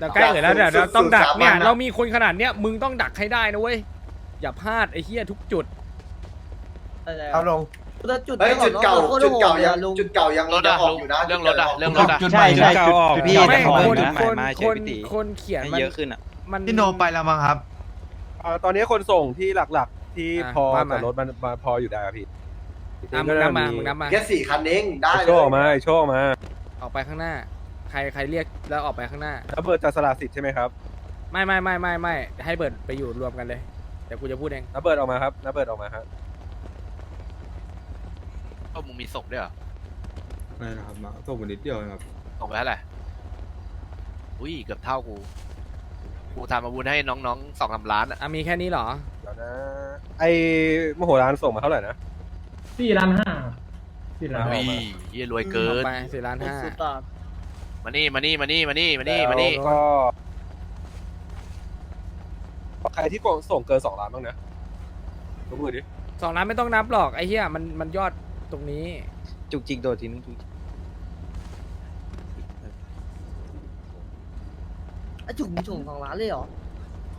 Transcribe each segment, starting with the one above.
แต่ใกล้เอ่ยแล้วเดี๋ยวเราต้องดักเนี่ยสุดๆสามัญนะเรามีคนขนาดเนี้ยมึงต้องดักให้ได้นะเว้ยอย่าพลาดไอ้เหี้ยทุกจุดเอาลงแต่จุดเฮ้ยจุดเก่าโคตรจุดเก่าโหดยังอะลุงจุดเก่ายังรถจะอะออกอยู่นะเรื่องรถอะเรื่องรถอะใช่ใช่จุดเก่าออกพี่ไม่แต่คเขานเดินคนมาคเฉยนพี่ตีคนเขียนให้มันเยอะขึ้นอะมันพี่โนไปแล้วมั้งครับอ่าตอนนี้คนส่งที่หลักๆที่อะพอว่ามากับรถมันมาพออยู่ได้ครับพี่อะมึงนับมามึงนับมาแค่สี่คันเองได้ไอเลโชคยออกมาไอโชคออกมาออกไปข้างหน้า ใครใครเรียกแล้วออกไปข้างหน้า แล้วเบิร์ดจะสละสิทธิ์ใช่ไหมครับไม่ไม่ไม่ไม่ไม่ให้เบิร์ดไปอยู่รวมกันเลยเดี๋ยวกูจะพูดเองนับเบิร์ดออกมาครับนับเบิร์ดออกมาครับเอ้ามึงมีส่งด้วยเหรอไม่นะครับมาส่งมานิดเดียวเองครับส่งไปเท่าไหร่อุ้ยเกือบเท่ากู กูทำอาวุธให้น้องๆสองสามล้านอะอะมีแค่นี้เหรอ เดี๋ยวนะไอมโหฬารส่งมาเท่าไหร่นะ สี่ล้านห้าสี่ล้านออุ้อกยมาเยี่ยรวยเกิน ไปสี่ล้านห้า สุดๆอะ มานี่มานี่มานี่มานี่มานี่มานี่แล้วก็ใครที่ส่งเกินสองล้านบ้างนะยกมือดิสองล้านไม่ต้องนับหรอกไอ้เหี้ยมันมันยอดตรงนี้ จุกจิกโดดทีนึงจุกจิกไอ้จุกมีถุงของร้านเลยเหรอ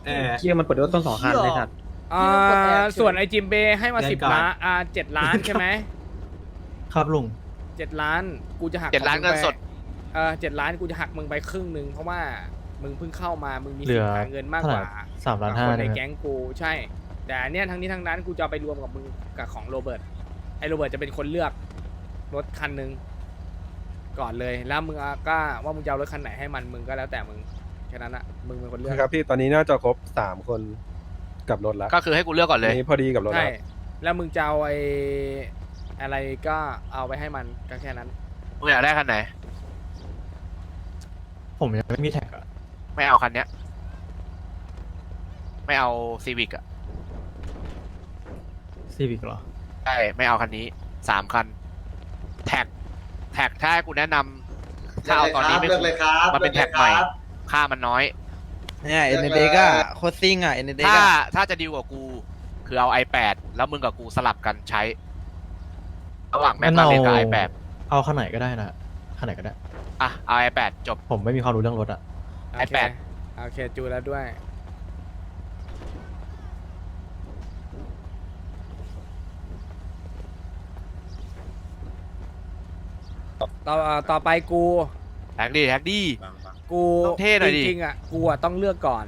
แอร์เคียมันเปิดรถต้นสองคันเลยสัตว์อ่าที่มันกดแอร์ส่วนไอจิมเบย์ให้มาแดนสิบการ์ดล้านอ่าเจ็ดล้านใช่ไหมครับลุงเจ็ดล้านกูจะหักเจ็ดล้านของเงินมึไปสด เออเจ็ดล้านกูจะหักมึงไปครึ่งหนึ่งเพราะว่ามึงเพิ่งเข้ามามึงมีเหลืสิทอธิ์หาเงินมากกว่าสามล้านห้าคนในนะครับแก๊งกูใช่ แต่อันเนี้ยทั้งนี้ทั้งนั้นกูจะเอาไปรวมกับมึงกับของโรเบิร์ตไอ้โรเบิร์ตจะเป็นคนเลือกรถคันหนึ่งก่อนเลยแล้วมึงอะก็ว่ามึงจะเอารถคันไหนให้มันมึงก็แล้วแต่มึงแค่นั้นอะมึงเป็นคนเลือกครับพี่ตอนนี้น่าจะครบสามคนกับรถแล้วก็คือให้กูเลือกก่อนเลยอันนี้พอดีกับรถใช่แล้วแล้วมึงจะเอาไอ้อะไรก็เอาไปให้มันก็แค่นั้นมึงอยากได้คันไหน ผมยังไม่มีแท็กอะไม่เอาคันเนี้ย ไม่เอาซีวิกอะซีวิกเหรอ ใช่ไม่เอาคันนี้สามคัน แท็ก แท็กถ้าให้กูแนะนำถ้าเอาตอนนี้ไม่เลือกเลยครับมันเป็นแท็กใหม่ ค่ามันน้อย เนี่ยเอ็นเดกอะโคตรซิ่งอะเอ็นเดกถ้าอะถ้าจะดีลกับกู คือเอา iPad แล้วมึงกับกูสลับกันใช้ ระหว่างแม็กลาเรนกับ iPad เอาคันไหนก็ได้นะคันไหนก็ได้ อะเอา iPad จบ ผมไม่มีความรู้เรื่องรถอะโอไอ้เคแปดโอเคจูนแล้วด้วย ต่ออ่าต่อไปกู แท็กดีแท็กดีกูต้องเท่หน่อยดิ จริงๆอะกูอะต้องเลือกก่อน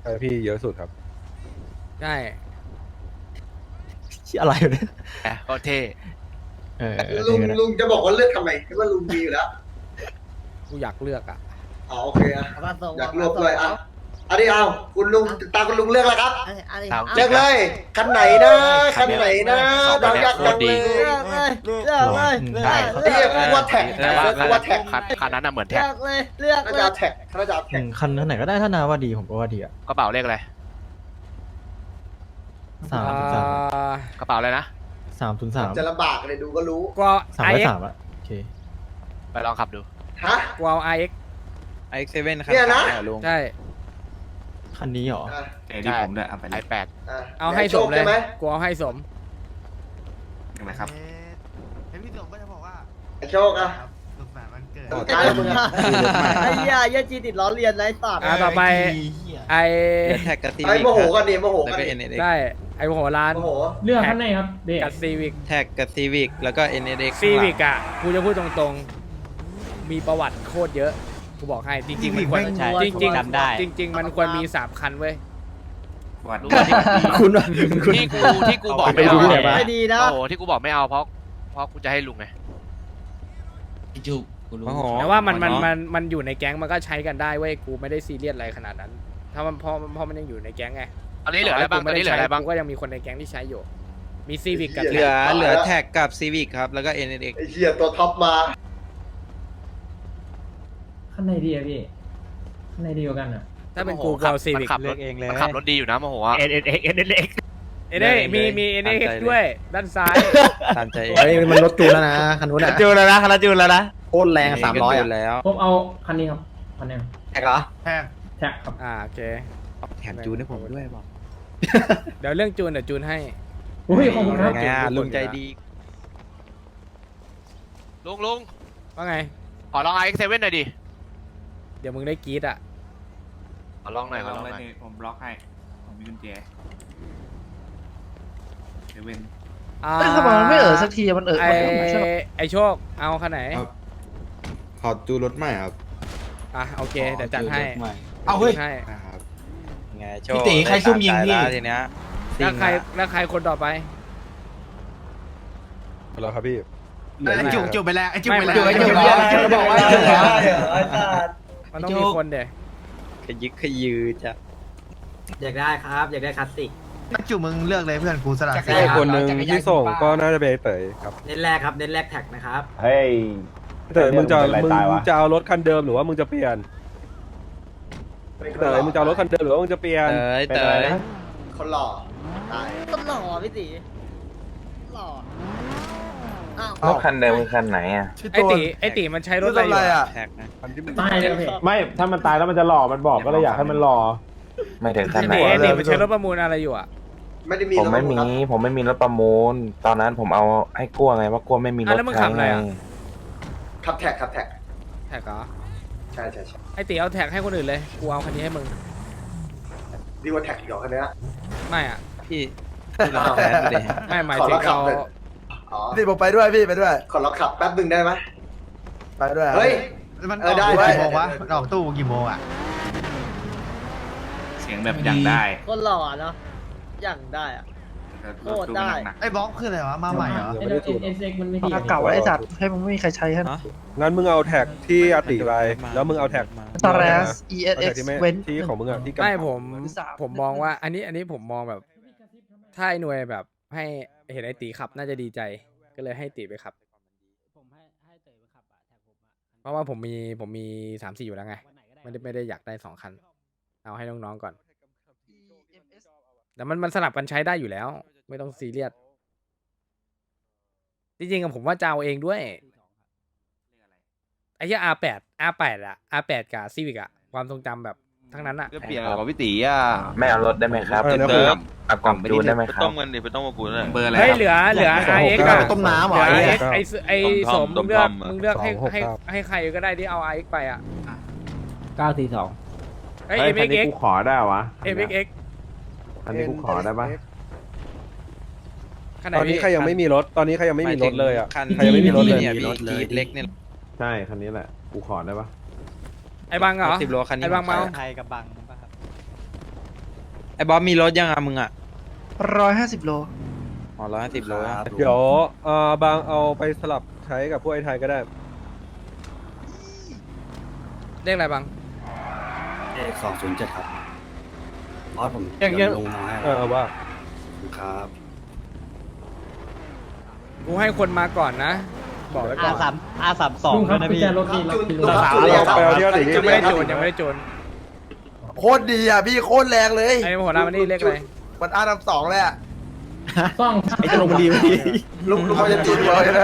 ใช่พี่เยอะสุดครับ ใช่ชื่ออะไรวะเนี่ย แหมก็เท่ เออลุงนี่ก็ได้ลุงจะบอกว่าเลือกทำไมคิดว่าลุงดีอยู่แล้วกูอยากเลือกอะอ๋อโอเคอะเอามาส่งอยากรวบเลยอะอันนี้เอาคุณลุงตามคุณลุงเลือกแล้วครับอันนี้อันนี้ครับเลือกเลยคันไหนนะคันไหนนะสองคัเรานเนี่ยอยากโคตรดีเลยเลือกเลยเลือกเลยเลือกได้เลยไอ้เหี้ยกูว่าแท็ก แต่ว่ากูว่าแท็กคันคันนั้นน่ะเหมือนเลืแท็กอกเลยเลือกน่าเลจะยเอาแท็กน่าจะเอาอืแท็กมคันไหนก็ได้ถ้านาว่าดีผมก็ว่าดีอะกระเป๋าเลขอะไรสามศูนย์สามอ่ากระเป๋าอะไรนะสามศูนย์สามจะลำบากเลยดูก็รู้กูเอาสามไอร้อยเอ็กสามอะโอเคไปลองขับดูฮะกูเอาไอเอ็กไอเอ็กเซเว่นครับเนี่ยนะ ลุงใช่ คันนี้เหรอ อะเดี๋ยวที่ผมด้วยเอาไปเลย iPad อะเอาให้สมเลยใช่ไหมกูเอาให้สมนะครับ เห็นพี่สงก็จะบอกว่าไอ้โชคอะสุขสันต์วันเกิดต่อท้ายมึงอะไอ้เหี้ยเหี้ยจีติดล้อเลียนไรสัตว์อ่าต่อไปไอเดี๋ยวแท็กกับซีไอ้วิกโมโหกันดิโมโหแล้วกันก็ดิเอ็นเอ็กได้ ไอโมโหร้านโมโหเลือกข้างในครับเด็กกับซีวิกแท็กกับซีวิกแล้วก็เอ็นเอ็กซีวิกอะกูจะพูดตรงๆ มีประวัติโคตรเยอะกูบอกให้จริงๆมันควรใช่จริงๆจำได้ จริง ๆ มันควรมีสามคันเว้ย วัดรู้ว่าที่คุณว่ะคุณที่กูที่กูบอกไปไม่ดูเอาที่ไหนมาไม่ดีนะโอ้โหที่กูบอกไม่เอาเพราะเพราะกูจะให้ลุงไงจุกกูรู้โอ้โหแต่ว่ามันมันอ๋อมันมันอยู่ในแก๊งมันก็ใช้กันได้เว้ยกูไม่ได้ซีเรียสอะไรขนาดนั้น ถ้ามันพอพอมันยังอยู่ในแก๊งไง ตอนนี้เหลืออะไรบ้างตอนนี้เหลืออะไรบ้าง กูก็ยังมีคนในแก๊งที่ใช้อยู่ มีซีวิกกับเหลือเหลือแท็กกับซีวิกครับ แล้วก็เอ็นเอ็กไอ้เหี้ยตัวท็อปมา ข้างในดีอะพี่ข้างในดีกว่ากันอะถ้าเป็นโอ้กูโหกูเอาซีมันวิก ขับรถมันขับรถดีอยู่นะโมโหอะเอ็นเอ็นเอ็กเอ็นเอ็กเอ็นเอ็กมีมีเอ็นเอ็กด้วย ด้านซ้าย ตามใจเองเฮ้ยมันรถจูนแล้วนะคันนู้นอะจูนแล้วนะคันละจูนแล้วนะโคตรแรงสามร้อยจูอะนแล้ว ผมเอาคันนี้ครับคันนี้ครับแท็กเหรอแท็กครับ อ่าโอเคแถมจูนให้ผมด้วยบอก เดี๋ยวเรื่องจูนเดี๋ยวจูนให้อุ้ยขอบคุณครับ ไงอะลุงใจดี ลุงลุงว่าไง ขอลอง iX7 หน่อยดิดี๋ยวมึงได้กรีดอะ ขอลองหน่อยขลออลองงเลหน่อยยผมบล็อกให้ ผมมีกุญแจเซเว่นอ่าเอ้ยทำไมมันไม่เออสักทีอะมันเออไอมันเออไม่ชอบไอโชค เอาคันไหนขอจูรถใหม่ครับอะโอเค เดี๋ยวจัดให้เอาเฮ้ย ให้นะครับ ไงโชพี่ว์ตีใครซุ่มยิงพี่ทีเนี้ยแล้วใครแล้วใครคนต่อไปแล้วครับพี่ไอ้จุกจุกไปแล้วไอ้จุกไม่ไปแล้วจุกไอ้จุกจุกบอกว่าจุกเหรอไอ้สัตว์มันต้องมีคนเดี๋ยขยึกขยือจ้ะอยากได้ครับ อยากได้คลาสสิก จุกมึงเลือกเลยเพื่อนกูสลับใช่คนหนึ่งที่ส่งก็น่าจะเป็นไอ้เต๋ยครับเน้นแรกครับ เน้นแรกแท็กนะครับ เฮ้ยเต๋ยมึงจะเป็นไรมึงตายวะจะเอารถคันเดิมหรือว่ามึงจะเปลี่ยน เต๋ยมึงจะเอารถคันเดิมหรือว่ามึงจะเปลี่ยนเตยเป็นเตอะไรยนะคนหล่อตายต้นหล่อพี่ตีหล่ออ้าวรถคันเดิมคือคันไหนอะ ไอตีไอตีมันใช้รถอะไรอยู่อะแท็กนะ คันที่มึงตายเลยพี่ไม่ถ้ามันตายแล้วมันจะหล่อมันบอกก็เลยอยากให้มันหล่อไม่ถึงคันไอไหน ตีไอตีมันใช้รถประมูลอะไรอยู่อะไม่ได้มีผมไม่มีรถครับผมไม่มีรถประมูล ตอนนั้นผมเอาให้กลัวไงว่ากลัวไม่มีรอะถแล้วมึงขับอะไรอะขับแท็กขับแท็กแท็กเหรอใช่ใช่ใช่ ไอตีเอาแท็กให้คนอื่นเลย กูเอาคันนี้ให้มึง ดีกว่าแท็กอีกเหรอคันเนี้ย ไม่อะ พี่พี่ลองแผนดูดิ ไม่หมายขอถึรังบขับเอาเลย อ๋อ พี่ผมไปด้วยพี่ไปด้วย ขอเราขับแป๊บหนึ่งได้ไหมไปด้วยเฮ้ย มันเออได้ได้ กี่โมงวะมันออกตู้กี่โมงอะเสียงแบบอย่างได้ คนหล่อเนาะอย่างได้อะ โคตรได้หนักไอ้บล็อกคืออะไรวะ มาใหม่เหรอยังไม่ได้จูนเอสเอ็กมันไม่ดีอะพี่เก่าไอ้สัตว์ให้มึงไม่มีใครใช้ฮะ งั้นมึงเอาแท็กที่อาติไปแล้วมึงเอาแท็กตาร์เรสเอาแท็กที่ไม่เว้นที่ของมึงอะที่กำไม่กับผมสาม ผมมองว่า อันนี้อันนี้ผมมองแบบ ถ้าไอ้หน่วยแบบให้เห็นไอตีขับน่าจะดีใจ ก็เลยให้ตีไปขับผมให้ให้เต๋อไปขับอะแท็กผมอะเพราะว่าผมมีผมมีสามสี่อยู่แล้วไง ไม่ได้ไม่ได้อยากได้สองคัน เอาให้น้องๆก่อน แต่มันมันสลับกันใช้ได้อยู่แล้ว ไม่ต้องซีเรียสจริงๆอะผมว่าจะเอาเองด้วยไอ้เหี้ย R8 R8 อะ R8 กับ Civic อะความทรงจำแบบทั้งนั้นอะ จะเปลี่ยนกับพี่ตีอะไม่เอารถได้ไหมครับเออนะเติมเอากล่องจูนได้ไหมครับต้มกันดิไปต้มกับกูเลยเบอร์อะไรเฮ้ยครับเหลือเหลือ สองหก RX เก้าอะไปต้มน้ำเหรเหอลือไอ้ RX ไอ้สไอ้ต้สมมต้มึมงเลือกต้มอะ มึงเลือกให้สองหกให้เก้า ให้ใครก็ได้ที่เอา RX ไปอะเก้าสี่สองเฮ้ยเฮ้ยคันนี้ MXX กูขอได้วะ MXX คันนี้กูขอได้ปะ ขนาดตอนนี้ใครยังไม่มีรถ ตอนนี้ใครยังไม่มีรถเลยอะ คันใครยังไม่มีรถเลย เนี่ยพี่จี๊ดเล็กเนี่ยใช่คันนี้แหละกูขอได้ปะไอ้บังเหรอ สิบโลคันนี้ไอ้บังเมาไทยกับบังไอ้บอสมีรถยังอะมึงอะร้อยห้าสิบโลอ๋อร้อยห้าสิบโลนะเดี๋ยวเอ่อบางเอาไปสลับใช้กับพวกไอ้ไทยก็ได้เรียกอะไรบังเอกสองศูนย์เจ็ดครับบอสผมอย่างเงี้ยลงมาให้เออเอาว่าครับ กูให้คนมาก่อนนะ บอกไว้ก่อนอาสามสองลุงครับกุญแจรถดีจุนพี่จุลุนงครับเอาไปเอาเที่ยวดิยังไม่ได้โจนยังไม่ได้โจนโคตรดีอะพี่โคตรแรงเลยไอ้หัวหน้ามันนี่เรียกอะไรมันอาสามสองเลยอะซ่องไอ้จะลงมันดีไม่ดีลุงลุงเขาจะจุนเราใช่ไหม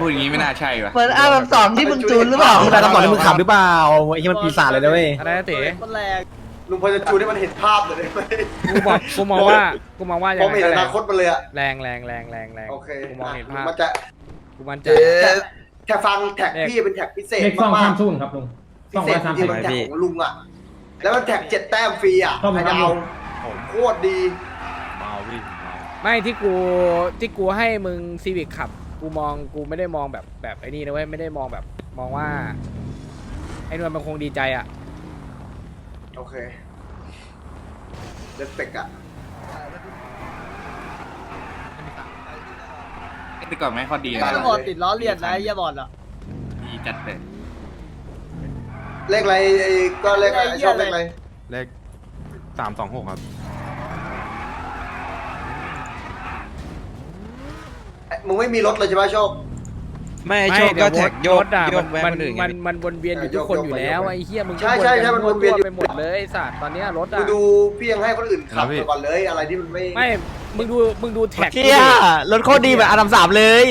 พูดอย่างนี้ไม่น่าใช่ว่ะ เหมือนอาสามสองที่มึงจูนหรือเปล่ามึงอาสามสองที่มึงขับหรือเปล่าไอ้ที่มันปีศาจเลยนะเว้ยอะไรนะเต๋ คนแรง ลุงพอจะจูนให้มันเห็นภาพเลยได้ไหมกูบอกกูมองว่ากูมองว่ายัผงมไงเห็นก็อแรนางคตมันเลยอะแรงแรงแรงแรงแรงโอเคกูมองเห็นภาพมันจะกูมั่นใจเจ๊แค่ฟังแท็กพี่เป็นแท็กพิเศษเลขซ่องมาข้ากมซุ่นครับลุงๆซ่พิองเศร้อษยสามสิบที่มันแท็กของลุงอะแล้วมันแท็กเจ็ดแต้มฟรีอะเข้าใครมาจะครับเอาโคตรดีไม่ที่กูที่กูให้มึงซีวิ c ขับ กูมองกูไม่ได้มองแบบแบบไอ้นี่นะเว้ยไม่ได้มองแบบ มองว่า ไอ้นวลมันคงดีใจอะ โอเคเดสเปกอะแต่ก่อนไม่ค่อยดีไอ้นะเหี้ยบอลติดล้อเลียนนะไอ้เหี้ยบอลอะดีจัดเลยเลขอะไรไอ้ก็เลขอะไรไอ้เหี้ชยอบเลขอะไรเลขสามสองหกครับไอ้มึงไม่มีรถเลยใช่ไหมโชค ไม่โชคก็แท็กโยรกถอะโยมันกแวะมันคนอื่นไงมันมันวนเวียนอยู่ทุกคนอยู่แล้วไอ้เหี้ยมึงก็ใช่ใช่ใช่มันวนเวียนอยู่ ไปหมดเลยไอ้สัตว์ตอนเนี้ยรถมึอะงดูพี่ยังให้คนอื่นขับครับพี่ก่อนเลยอะไรที่มันไม่ไม่มึงดูมึงดูแท็กเที่ยรถโคตรดีแบบอาดัมสามเลย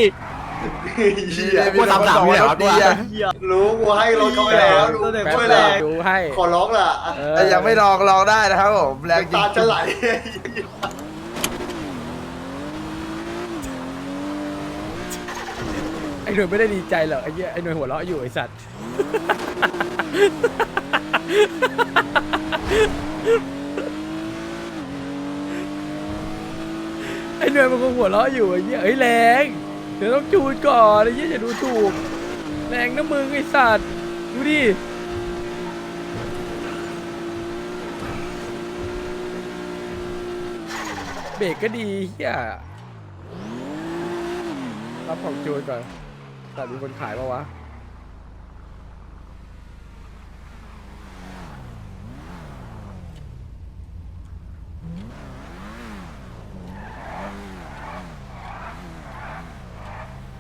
เหี้ยกูสามสามนี่แหละวะกูอะรู้กูให้รถเขาไปแล้วรู้แป๊บช่วยเดีแล้ยววดูให้ขอร้องล่ะเออยังไม่ลองลองได้นะครับผมแรงจริตางจะไหล ไอ้หน่ยไม่ได้ดีใจหรอกไอ้เหี้ยไอ้หน่ยหัวเราะอยู่ไอ้สัตว์ ไอ้หน่ยมันคงหัวเราะอยู่ไอ้เหี้ยเอ้ยแรง เดี๋ยวต้องจูนก่อนไอ้เหี้ยอย่าดูถูก แรงนะมึงไอ้สัตว์ดูดิ เบรกก็ดีเหี้ยรับของจูนก่อน แต่มีคนขายปะวะ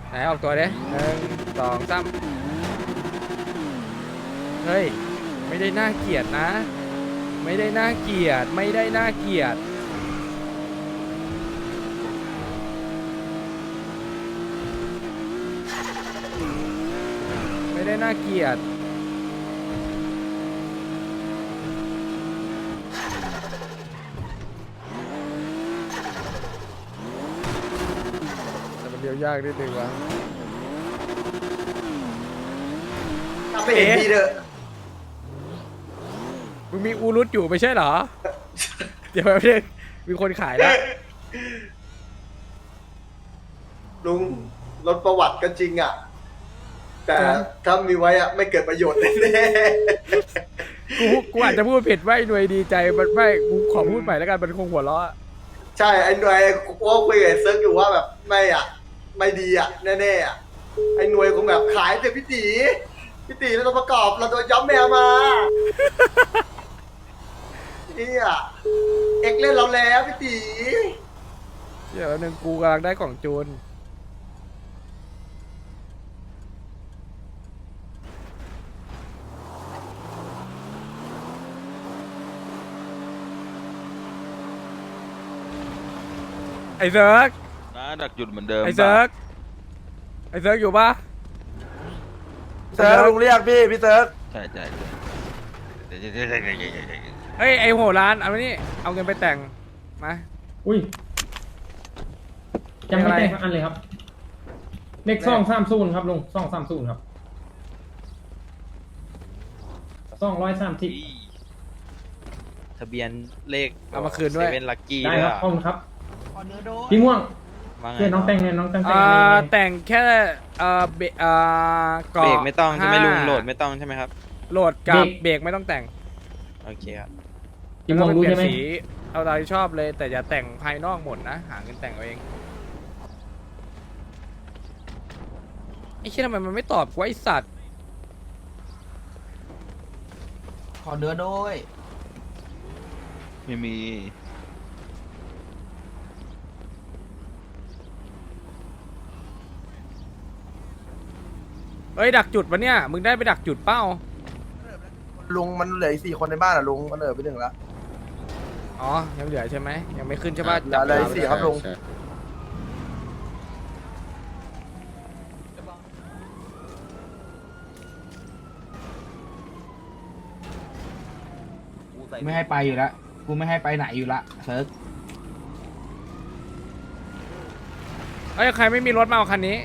ไหนออกตัวเด้หนึ่งสองสามเฮ้ย ไม่ได้น่าเกลียดนะ ไม่ได้น่าเกลียด ไม่ได้น่าเกลียด ไม่ได้น่าเกลียด แต่มันเลี้ยวยากนิดนึงวะถ้าไม่เห็นพี่เด้อมึงมีอูรุตอยู่ไม่ใช่เหรอ เดี๋ยวแป๊บนึงมีคนขายแล้วลุงรถประวัติก็จริงอะ แต่ถ้ามีไว้อะไม่เกิดประโยชน์แน่กูกูอาจจะพูดผิดว่าไอ้หน่วยดีใจมันไม่กูขอพูดใหม่แล้วกันมันคงหัวเราะๆใช่ไอ้หน่วยกูก็คุยกับไอ้เซิร์กอยู่ว่าแบบไม่อะ ไม่ดีอะแน่ๆอะไอ้หน่วยคงแบบขายแต่พี่ตีพี่ตีเราตัวประกอบเราตัวย้อมแมวมาเนี่ยเอ็กเล่นเราแล้วพี่ตี เดี๋ยวแป๊บนึงกูกำลังได้กล่องจูน ไอ้เซิร์กนะดักจุดเหมือนเดิมไอ้เซิร์กไอ้เซิร์กอยู่ปะเซิร์ฟลุงเรียกพี่พี่เซิร์ฟใช่ใช่ใช่เฮ้ยไอ้โหร้านเอามานี่เอาเงินไปแต่งมา อุ้ยยังไม่เป็นอะไรแต่งสักอันเลยครับ เลขซ่องสามศูนย์ครับลุงซ่องสามศูนย์ครับซ่องร้อยสามสิบทะเบียนเลขเอามาคืนด้วย เซเว่นลักกี้ได้ด้วยครับอะขอบคุณครับ พี่ม่วงว่าไงเพื่อนน้องแต่งเนี่ยน้องแต่งแต่งอ่าอะไรเนี่ยแต่งแค่เอ่อเบรกอ่าเกาะเบรกไม่ต้องใช่ไหมห้าลุงโหลดไม่ต้องใช่ไหมครับ โหลดกับเบรกไม่ต้องแต่งโอเคครับ พี่ม่วงรู้ใช่ไหม แล้วก็ปลี่ยนสีเอาตามที่ชอบเลย แต่อย่าแต่งภายนอกหมดนะ หาเงินแต่งเอาเองไอ้เชี่ยทำไมมันไม่ตอบกูวะไอสัตว์ขอเนื้อด้วยไม่มี เอ้ยดักจุดปะเนี่ย มึงได้ไปดักจุดเป้าลุงมันเหลืออีกสี่คนในบ้านอะลุงมันเหลือไปหนึ่งแล้วอ๋อ ยังเหลือใช่ไหม ยังไม่ขึ้นใช่ปะเหลือเหลืออีกสี่ครับลุง ไม่ให้ไปอยู่ละกูไม่ให้ไปไหนอยู่ละเซิร์ฟเอ้ยใครไม่มีรถมาเอาคันนี้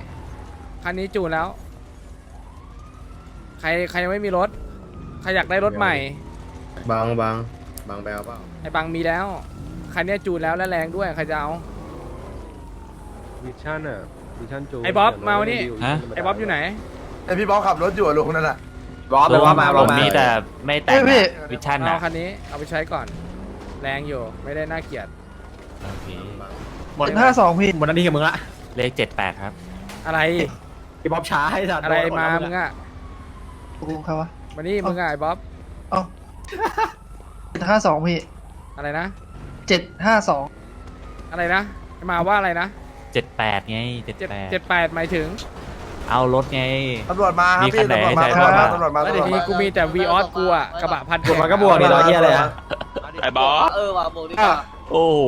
คันนี้จูนแล้ว ใครใครยังไม่มีรถ ใครอยากได้รถใหม่ บางบางบางแบลเปล่าไอ้บังมีแล้ว คันเนี้ยจูนแล้วและแรงด้วย ใครจะเอา มิชชั่นอะมิชชั่นจูไอ้บ๊อบมาวันนี้ ฮะ ไอ้บ๊อบอยู่ไหน ไอพี่บ๊อบขับรถอยู่อะลุงนั่นแหละบ๊อบเลยว่ามาบ๊อบมามีแต่ไม่แต่งเฮ้ยวิชั่นเอานะคันนี้ เอาไปใช้ก่อน แรงอยู่ ไม่ได้น่าเกลียด โอเคหมดห้าสองพี่หมดหน้าที่กับมึงละเลขเจ็ดแปดครับ อะไร พี่บ๊อบช้าให้สัตว์อะไรมามึงอะ ลุงครับวะ มานี่มึงอะไอ้บ๊อบเจ็ดห้าสองพี่อะไรนะ เจ็ดห้าสองอะไรนะไอ้มาว่าอะไรนะเจ็ดแปดไงเจ็ดเจ็ดแปดเจ็ดแปดหมายถึงเอารถไง ตำรวจมาครับมีพี่คันไหนตำรวจมาให้ตำรวจใส่มาบ้างตำรวจมาตำรวจมีมากูมีแต่วีออสกูอะกระบะพันกดมาก็บวกดิ รอเหี้ยอะไรอะ ไอ้บอส เออว่ะโบดีกว่าโอ้โห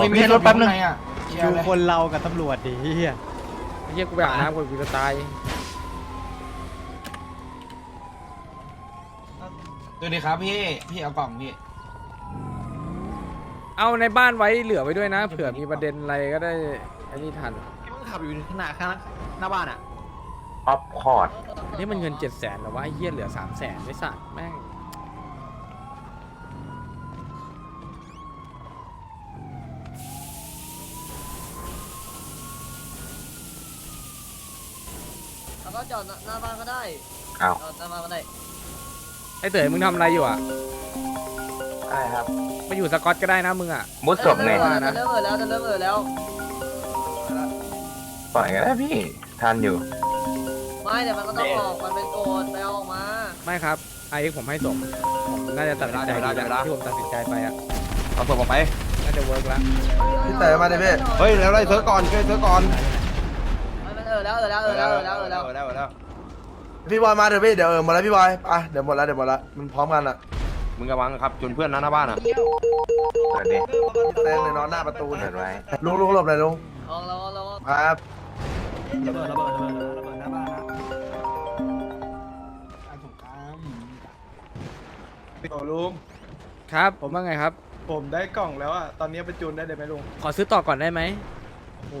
ไม่มีรถแป๊บนึงอะดูคนเรากับตำรวจดิเฮียไอ้เหี้ยกูไปอาบน้ำกูกูจะตาย ดูดีครับพี่ พี่เอากล่องพี่ เอาในบ้านไว้เหลือไว้ด้วยนะ เผื่อมีประเด็นอะไรก็ได้ไอันนี้ทัน ที่มึงขับอยู่ขางนาดข้างหน้าบ้านอะ ออฟคอร์ดนี่มันเงินเจ็ดแสนหรอวะไเหี้ยเหลือสามแสนไม่สัตว์แม่ง แล้วก็จอดหน้าบ้านก็ได้จอดหน้าบ้านก็ได้ ไอ้เต๋อมึงทำอะไรอยู่อะอะไรครับไปอยู่สกอตก็ได้นะมึงอะมุดศพไงเออจะเริ่มเออแล้วจะเริ่มเออแล้ว ปล่อยกันได้พี่ทันอยู่ไม่แต่มันก็ต้องออก มันเป็นโกดไปเอาออกมา ไม่ครับไอ้ผมให้ส่งผมน่าจะตัดสินใจดีแล้วที่ผมตัดสินใจไปอะเอาศพออกไปน่าจะเวิร์กแล้วพี่เต๋อมาดิพี่เฮ้ยแล้วไล่เซิร์ฟก่อนช่วยเซิร์ฟก่อนมันเออแล้วเออแล้วเออแล้วเออแล้วเออแล้วแล้วแล้ว พี่บอยมาเดี๋ยวพี่เดี๋ยวเออหมดแล้วพี่บอยไปเดี๋ยวหมดแล้วเดี๋ยวหมดแล้วมันพร้อมกันอะมึงกระวังครับจนเพื่อนนะหน้าบ้านอะเปิดดิแซงเลยนอนหน้าประตูเปิเนี่ยดไว้ลุงลุงหลบเลยลุงลองแล้วแล้วครับลุงครับ ผมว่าไงครับ ผมได้กล่องแล้วอะ ตอนนี้ไปจูนได้เลยไหมลุง ขอซื้อต่อก่อนได้ไหมโอ้โห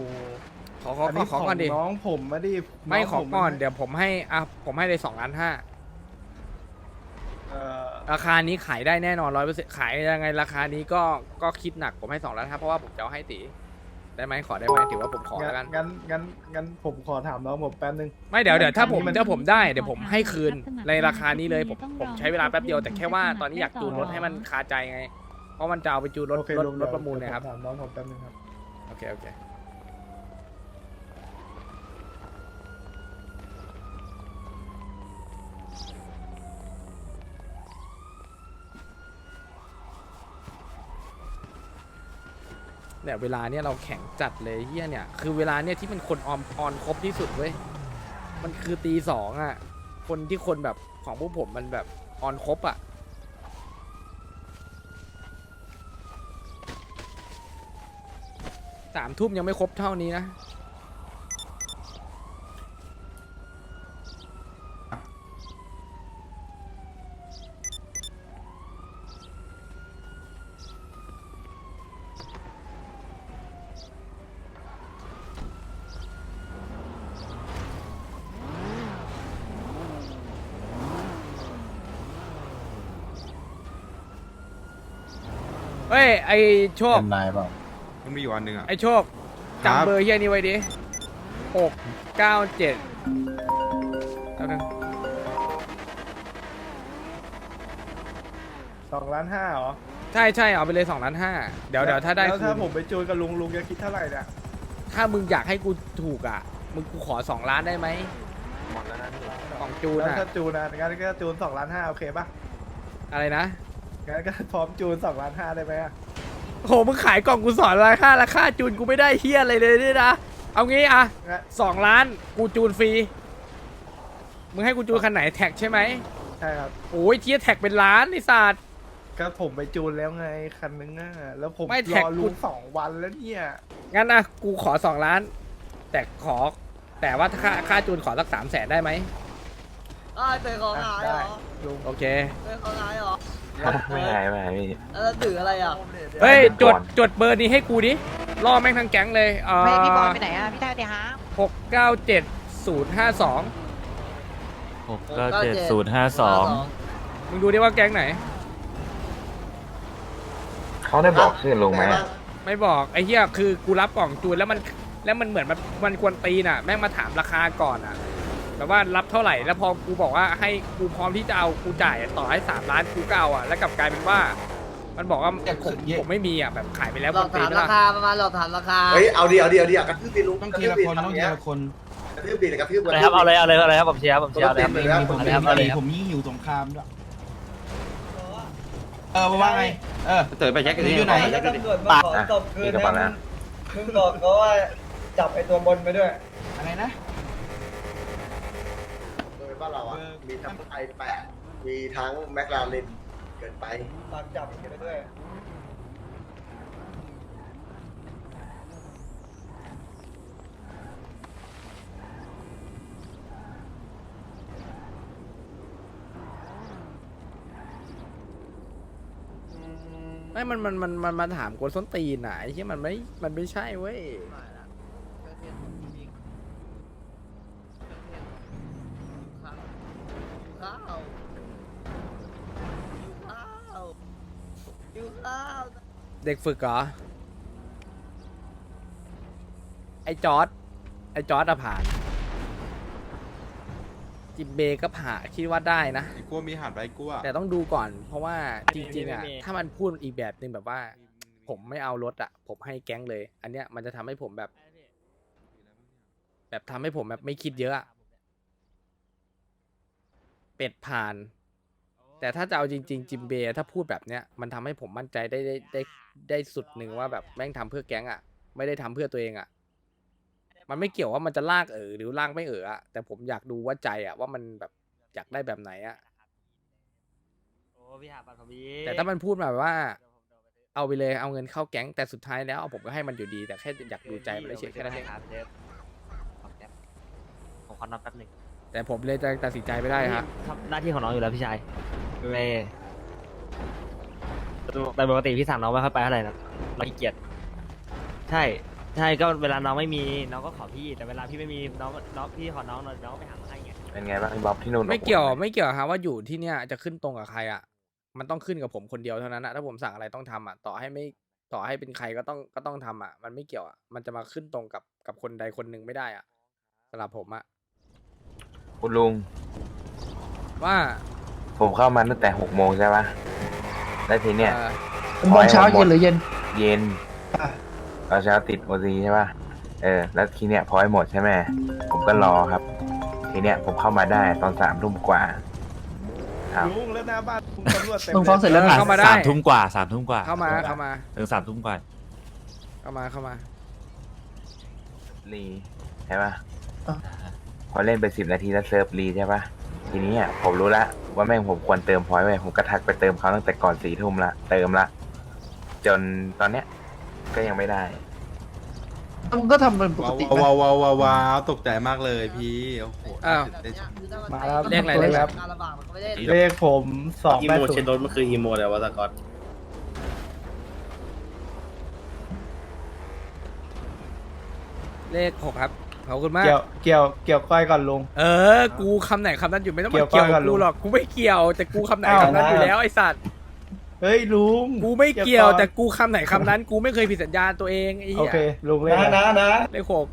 ขอขอขอขอก่อนดิ น้องผมมาดิไม่ขอน้งผก่อน เดี๋ยวผมให้อะผมให้เลยสองล้านห้าเอ่อราคานี้ขายได้แน่นอนร้อยเปอร์เซ็นต์ขายยังไงราคานี้ก็ก็คิดหนักผมให้สองล้านห้าเพราะว่าผมจะเอาให้ตีได้ไหมขอได้ไหมถือว่าผมขอแล้วกัน งั้นงั้นงั้นผมขอถามน้องผมแป๊บนึง ไม่เดี๋ยวเดี๋ยวถ้าผมมันถ้าผมได้เดี๋ยวผมให้คืนในราคานี้เลยผมผมใช้เวลาแป๊บเดียวแต่แค่ว่าตอนนี้อยากจูนรถให้มันคาใจไง เพราะมันจะเอาไปจูนรถโอเครถลุงรถประมูลเนยครับดี๋วผมถามน้องผมแป๊บนึงครับ โอเค โอเค เนี่ยเวลาเนี่ยเราแข่งจัดเลยเฮียเนี่ยคือเวลาเนี่ยที่มันคนออมออนครบที่สุดเว้ยมันคือตีสองอะ คนที่คนแบบของพวกผมมันแบบออนครบอะสามทุ่มยังไม่ครบเท่านี้นะ เฮ้ยไอโชคนายเปล่ามันมีอยู่อันหนึ่งอะ ไอโชคครับ จำเบอร์เฮียนี้ไว้ดิหกเก้าเจ็ดแล้วนึงสองล้านห้าเหรอใช่ใช่เอาไปเลยสองล้านห้าเดี๋ยวเดี๋ยวถ้าได้แล้วคืถ้านผมไปจูนกับลุงลุงจะคิดเท่าไหร่เนี่ยถ้ามึงอยากให้กูถูกอะ มึงกูขอสองล้านได้ไหมหมดแล้วนะพี่ ของจูนแล้วอะ ถ้าจูนนะงั้นก็จูนสองล้านห้าโอเคป่ะอะไรนะ งั้นก็พร้อมจูนสองล้านห้าได้ไหมอะโหมึงขายกล่องกูสอนราคาราคาจูนกูไม่ได้เฮียอะไรเลยนี่นะ เอางี้อะงั้นสองล้านกูจูนฟรี มึงให้กูจูนคันไหนแท็กใช่ไหมใช่ครับ โอ้ยเทียแท็กเป็นล้านไอ้สัตว์ ก็ผมไปจูนแล้วไงคันนึงอะ แล้วผมไม่รแท็กอลุกู งสองวันแล้วเนี่ย งั้นนะกูขอสองล้าน แต่ขอ แต่ว่าถ้าค่าค่าจูนขอสักสามแสนได้ไหม อ้าวเป็นของหายเหรได้อลุง โอเค เป็นของหายเหรอ ไม่หายไม่หายพี่แล้วถืออะไรอะ เฮ้ยเป็นจดก่อนจดเบอร์นี้ให้กูดิล่อแม่งทั้งแก๊งเลยเอ่ไม่พี่บอลอไปไหนอะพี่ไทยเดี๋ยวฮะหกเก้าเจ็ดศูนย์ห้าสองหกเก้าเจ็ดศูนย์ห้าสองมึงดูดิว่าแก๊งไหน เขาได้บอกชื่อลุงไหมแต่อะว่าไม่บอกไอ้เหี้ยคือกูรับกล่องจูนแล้วมันแล้วมันเหมือนมันมันควรตีน่ะ แม่งมาถามราคาก่อนอะ แบบว่ารับเท่าไหร่แล้วพอกูบอกว่าให้กูพร้อมที่จะเอากูจ่ายต่อให้สามล้านกูก็เอาอะแล้วกลับกลายเป็นว่า มันบอกว่าผมผมไม่มีอะแบบขายไปแล้วหลคอกนตีถามไม่ราละคาประมาณหลอกถามราคา เฮ้ยเอาดีเอาดีเอาดีอะกระทืบดิลุงต้องทีละคนต้องทีละคนกระทืบดิกระทืบกระทืบเอาเลยเอาเลยเอาเลยครับผมเชียร์ผมเชียร์เต็มเลยนะผมเอาเลยครับเอาเลยครับ ผมยิ่งหิวสงครามด้วยเออว่าไง เออ เต๋อไปเช็คกันดิอยู่ไหน แล้วตำรวจมาขอตบคืนนะมึงบอกเขาว่าจับไอตัวบนไปด้วยอะไรนะ โดยบ้านเราอะ มีทั้งไอแปดมีทั้งแมคลาเรนเกินไปตามจับไปด้วยไม่มันมันมันมันมาถามกวนส้นตีนอะไอ้ที่มันไม่ มันไม่ใช่เว้ย ข้าวข้าวอยู่ข้าวเด็กฝึกเหรอ ไอ้จอร์ดไอ้จอร์ดอะผ่าน จิมเบก็ผ่าคิดว่าได้นะ ไอ้กัวมีหาดไว้กัวแต่ต้องดูก่อน เพราะว่าจริงๆอะถ้ามันพูดอีกแบบหนึ่งแบบว่า ผมไม่เอารถอะผมให้แก๊งเลย อันเนี้ยมันจะทำให้ผมแบบ แบบทำให้ผมแบบไม่คิดเยอะอะ เป็ดผ่าน แต่ถ้าจะเอาจริง ๆ จิมเบย์ถ้าพูดแบบเนี้ยมันทำให้ผมมั่นใจได้ได้ได้ได้สุดหนึ่งว่าแบบแม่งทำเพื่อแก๊งอะ ไม่ได้ทำเพื่อตัวเองอะ มันไม่เกี่ยวว่ามันจะลากเออหรือลากไม่เอออะแต่ผมอยากดูว่าใจอะว่ามันแบบอยากได้แบบไหนอะ โอ้พี่หาปัดผมอีแต่ถ้ามันพูดมาแบบว่า เอาไปเลยเอาเงินเข้าแก๊งแต่สุดท้ายแล้วผมก็ให้มันอยู่ดีแต่แค่อยากดูใจมันได้เฉยแค่นั้นเองครับเดฟขอบแป๊บผมขอนับแป๊บหนึ่ง แต่ผมเลยจะตัดสินใจไม่ได้ครับทำหน้าที่ของน้องอยู่แล้วพี่ชายไม่แต่ปกติพี่สั่งน้องไม่ค่อยไปเท่าไหร่นะน้องขี้เกียจใช่ ใช่ก็เวลาน้องไม่มีน้องก็ขอพี่แต่เวลาพี่ไม่มีน้องน้องพี่ขอน้องน้องก็ไปหามาให้ไงเป็นไงบ้างบ๊อบที่นู่นไม่เกี่ยวไม่เกี่ยวครับว่าอยู่ที่เนี่ยจะขึ้นตรงกับใครอะมันต้องขึ้นกับผมคนเดียวเท่านั้นอะถ้าผมสั่งอะไรต้องทำอะต่อให้ไม่ต่อให้เป็นใครก็ต้องก็ต้องทำอะ มันไม่เกี่ยวอะมันจะมาขึ้นตรงกับกับคนใดคนหนึ่งไม่ได้อะสำหรับผมอะ คุณลุง ว่าผมเข้ามาตั้งแต่หกโมงใช่ปะแล้วทีเนี้ยเอ่อโมงเช้าเย็นหรือเย็น เย็นตอนเช้าติดโอซีใช่ปะเออ แล้วทีเนี้ยพอให้หมดใช่ไหม ผมก็รอครับ ทีเนี้ยผมเข้ามาได้ตอนสามทุ่มกว่า ครับ ลุงแล้วหน้าบ้านคุณตำรวจเต็มมึงฟ้องเสร็จแล้วเออนะเข้ามาได้ สามทุ่มกว่าสามทุ่มกว่าเข้ามาเข้ามาถึงสามทุ่มกว่า เข้ามาเข้ามา รีใช่ปะอะ พอเล่นไปสิบนาทีแล้วเซิร์ฟรีใช่ปะทีนี้อะผมรู้ละว่าแม่งผมควรเติมพอยต์ไว้ผมก็ทักไปเติมเขาตั้งแต่ก่อนสี่ทุ่มละเติมละจนตอนเนี้ยก็ยังไม่ได้มึงก็ทำเป็นปกติว้าวว้าวว้าวว้าวตกใจมากเลยพี่โอ้โหอ้าว ได้ชมมาแล้วเลขอะไรเลขอะไรการระบาดมันก็ไม่ได้ เลขผมสองอีแปดโมศูเชนนย์โดนมันคืออีโมแล้ววะสกอตเลขหกครับ ขอบคุณมาก เกี่ยวเกี่ยวเกี่ยวก้อยก่อนลุง เออ กูคำไหนคำนั้นอยู่ไม่ต้องเกี่มายวเกี่ยวกักับบลุกูงหรอก กูไม่เกี่ยวแต่กูคำไหนอ้าวคำนั้นอยู่นะแล้วไอสัตว์ เฮ้ยลุงกูไม่เกี่ยวเกี่ยวก่อนแต่กูคำไหนคำนั้น กูไม่เคยผิดสัญญาตัวเองไอ้โอเหี้ยเคลุงเลขนะนะนะเลขหก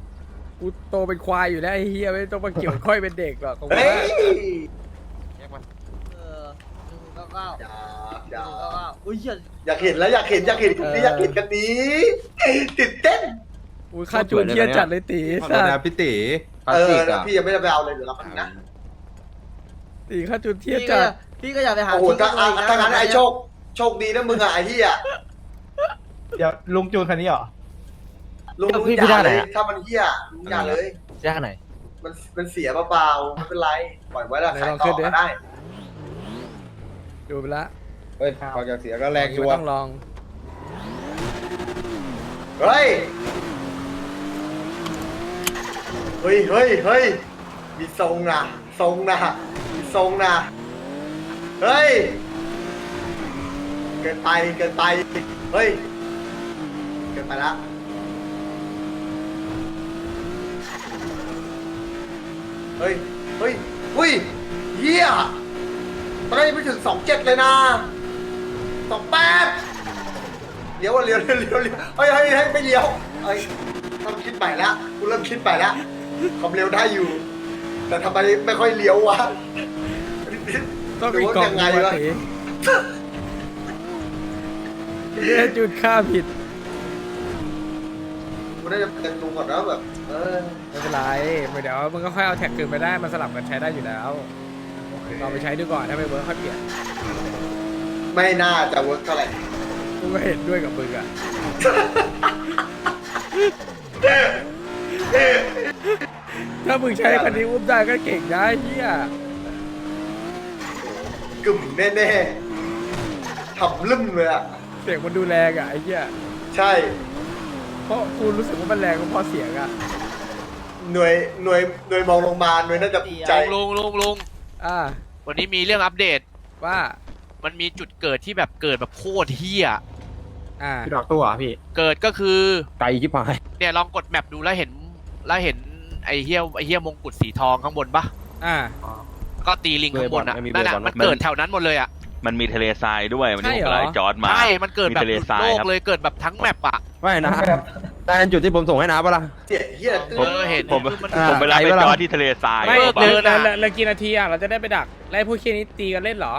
กูโตเป็นควายอยู่แล้วไอ้เหี้ยไม่ต้องมาเกี่ยวค่อยเป็นเด็กหรอกกูเฮ้ว่ายเออหนึ่งเก้าเก้าอย่าหอย่านึ่งเก้าเก้าอุ้ยเหี้ยอยากเห็นแล้วอยากเห็นอยากเห็นกลุ่มนี้อยากเห็นกันนี้ตื่นเต้น กูค่าจูนเหี้ยจัดเลยตีขอสัโทษตนะว์พี่ตีเออแล้วพี่ยังไม่ได้ไปเอาเลยเดี๋ยวรับมันนะตีค่าจูนเหี้ยพี่ก็จัดพี่ก็อยากไปหาโอ้โหที่ถ้าตัวเองะถ้างั้นไอ้โชคโชคดีนะมึงอะไอ้เหี้ยเดี๋ยวลุงจูนคันนี้เหรอ ลุงลุงพี่อพี่ย่าได้ไหเลนยอะถ้ามันเหี้ยลุงอย่าเลย ยากไหนมันมันเสียเปล่าๆไม่เป็นไรปล่อยไว้แล้วไหนขายลองต่ขึ้อนดิก็ได้ ดูไปละเฮ้ยพอจะเสียก็แรงไม่ชัวต้องลองเฮ้ย เฮ้ยเฮ้ยเฮ้ยมีทรงนะทรงนะมีทรงนะเฮ้ย เกินไป เกินไป เฮ้ย เกินไปละเฮ้ย เฮ้ยอุ้ยเหี้ยตอนนี้ไม่ถึงสองเจ็ดเลยนะสองแปดเลี้ยวอะเลี้ยวเลี้ยวเลี้ยวเลี้ยวเฮ้ยเฮ้ยเฮ้ยไม่เลี้ยวเฮ้ยเริ่มคิดใหม่ละกูเริ่มคิดใหม่ละ ความเร็วได้อยู่ แต่ทำไมไม่ค่อยเลี้ยววะต้องหรืมีว่ากล่องยังไงวะวะตีเนี่ยจูนค่าผิดกูน่าจะเต็มลุงก่อนนะแบบ เออไม่เป็นไรเดี๋ยวมึงก็ค่อยเอาแท็กคืนไปได้มันสลับกันใช้ได้อยู่แล้วเราไปใช้ดูก่อนถ้าไม่เวิร์คค่อยเปลี่ยนไม่น่าจะเวิร์กเท่าไหร่กูก็เห็นด้วยกับมึงอะ ถ้ามึงใช้คันนี้อุ้มได้ก็เก่งนะเฮียกึ่มแน่ๆทำลึ่มเลยอะ เสียงมันดูแรงอะไอ้เหี้ยใช่ เพราะกูรู้สึกว่ามันแรงก็เพราะเสียงอะหน่วยหน่วยหน่วยมองลงมาหน่วยน่าจะภูมิใจ ลุงลุงลุงอ่าวันนี้มีเรื่องอัปเดต ว่ามันมีจุดเกิดที่แบบเกิดแบบโคตรเฮี้ยอ่าพี่ดอกตัวพี่ เกิดก็คือไกลชิบหายเนี่ยลองกดแมปดูแล้วเห็นแล้วเห็น ไอ้เฮี้ยไอ้เฮี้ยมงกุฎสีทองข้างบนปะอ่า ก็ตีลิงข้างบนอะไม่มีนั่นเบอะย์บอลมันเกิดแถวนั้นหมดเลยอะมันมีทะเลทรายด้วยมันใช่ที่เหรอผมไลฟ์จอร์ดมา ใช่มันเกิดแบบมีทะเลหลุดทรายโลกครับเลยเกิดแบบทั้งแมปอะ ไม่นะได้จุดที่ผมส่งให้น้าปะล่ะเสียเฮียเออเห็นผมมัน ผมไปรับไปจอดที่ทะเลทรายไม่เออเหลือเดินเหลืออะเหลือเหลือกี่นาทีอะเราจะได้ไปดักไล่พวกเคียนี้ตีกันเล่นเหรอ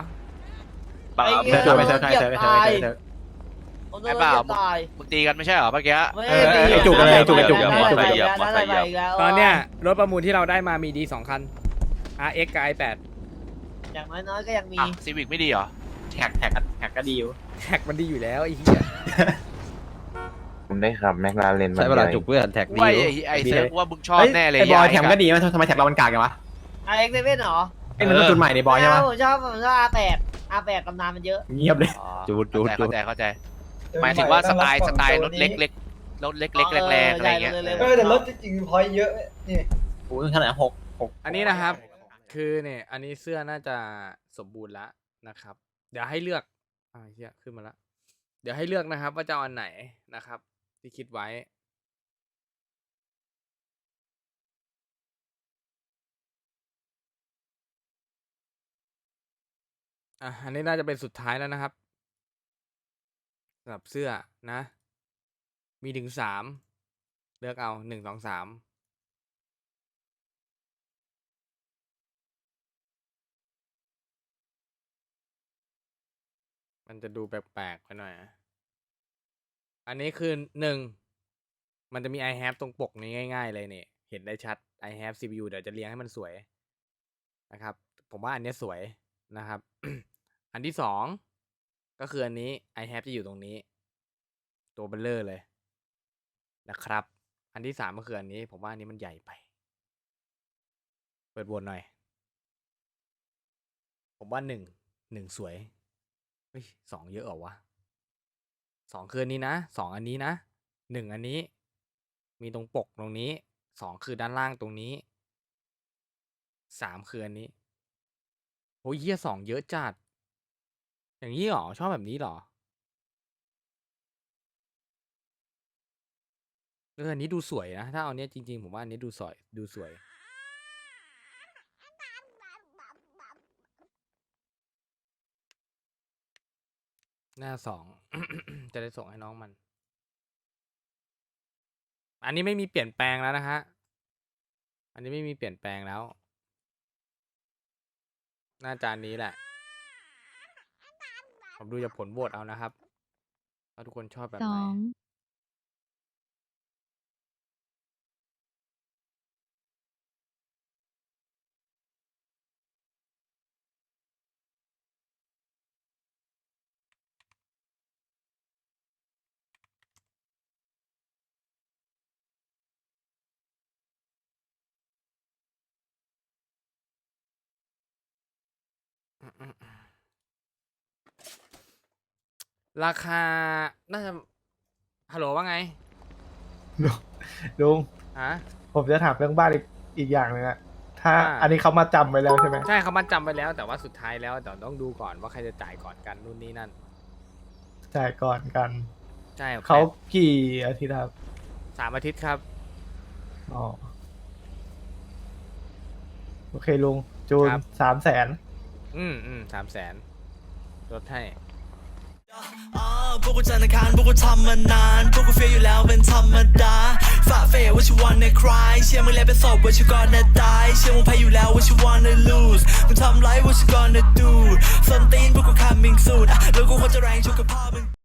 เปล่าไม่เจอไม่เจอใครเจอไม่เจอไม่เจอไอ้เปล่ามึงมึงตีกันไม่ใช่เหรอเมื่อกี้เออไอ้จุกอะไรไอ้จุกไอ้จุกเหยียบไอ้มอจุกไซไอ้ค์เหยียบจุกมอไซค์เหยียบตอนเนี้ยรถประมูลที่เราได้มามีดีสองคัน RX กับ i8 อย่างน้อยๆก็ยังมีอะซีวิกไม่ดีเหรอ แท็กแท็กแท็กก็ดีอยู่แท็กมันดีอยู่แล้วไอ้เหี้ยผมได้ขับแมคลาเรนมาใช้เวลาเลยจุกเพื่อนแท็กดีว่าอยู่ไอ้ไอ้เซิร์ฟว่ามึงชอบแน่เลยไอ้บอยาแท็กก็ดีมั้ยทำไมแท็กเรามันกากกันวะไอเอ็กเซเว่นเหรอไอ้นั่นมันจุดใหม่บอยใช่ปะผมชอบผมชอบอาแปดอาแปดตำนานมันเยอะ เงียบเลยอ๋อจูดจูดเข้าใจเข้าใจเข้าใจ หมายถึงว่าสไตล์สไตล์รถเล็กๆรถเล็กๆแรงๆอะไรเงี้ยเออแต่รถจริงๆพอยเยอะนี่โอ้ยขนาดหกหกอันนี้นะครับ คือเนี่ยอันนี้เสื้อน่าจะสมบูรณ์แล้วนะครับ เดี๋ยวให้เลือกอ่าเฮียขึ้นมาแล้วเดี๋ยวให้เลือกนะครับ ว่าจะเอาอันไหนนะครับ ที่คิดไว้อะอันนี้น่าจะเป็นสุดท้ายแล้วนะครับ สำหรับเสื้อนะ มีถึงสามเลือกเอาหนึ่งสองสามมันจะดูแปลกๆไปหน่อย อันนี้คือหนึ่ง มันจะมี i have ตรงปกนี้ง่าย ๆ เลยเนี่ย เห็นได้ชัด i have CPU เดี๋ยวจะเรียงให้มันสวยนะครับ ผมว่าอันนี้สวยนะครับ อันที่สอง ก็คืออันนี้ i have จะอยู่ตรงนี้ ตัวเบลเลอร์เลย นะครับ อันที่สามก็คืออันนี้ ผมว่าอันนี้มันใหญ่ไป เปิดวนหน่อย ผมว่าหนึ่งหนึ่งสวยเฮ้ยสองเยอะเหรอวะสองคืออันนี้นะสองอันนี้นะหนึ่งอันนี้ มีตรงปกตรงนี้สองคือด้านล่างตรงนี้สามคืออันนี้โอ้ยเยี่ยสองเยอะจัด อย่างนี้หรอ ชอบแบบนี้หรอเอออันนี้ดูสวยนะ ถ้าเอาเนี้ยจริงๆ ผมว่าอันนี้ดูสวย ดูสวย หน้าสอง จะได้ส่งให้น้องมัน อันนี้ไม่มีเปลี่ยนแปลงแล้วนะฮะ อันนี้ไม่มีเปลี่ยนแปลงแล้ว หน้าจานนี้แหละ ผมดูจากผลโหวตเอานะครับว่าทุกคนชอบแบบสไหนอง ราคา น่าจะ ฮัลโหลว่าไงลุงฮะ ผมจะถามเรื่องบ้านอีกอีกอย่างหนึงอะถ้าอ่า อันนี้เขามาจำไว้แล้วใช่ไหมใช่เขามันจำไปแล้วแต่ว่าสุดท้ายแล้วเดี๋ยวต้องดูก่อนว่าใครจะจ่ายก่อนกันนู่นนี่นั่น จ่ายก่อนกัน ใช่เขากี่อาทิตย์ครับสามอาทิตย์ครับ อ๋อโอเคลุงจูนครับ สามแสนอืมอืมสามแสนลดให้อ่า พวกกูจันทร์อังคารพวกกูทำมานาน พวกกูเฟียอยู่แล้วเป็นธรรมดาฝ่าเฟยว่าชิวันในคลายเชื่อมึงแล้วเป็นศพว่าชิวก่อนนะตาย เชื่อมึงแพ้อยู่แล้วว่าชิวันใน lose มึงทำไรว่าชิ gonna do ส้นตีนพวกกู coming soon อะแล้วกูควรจะแรงชุกกับพ่อมึง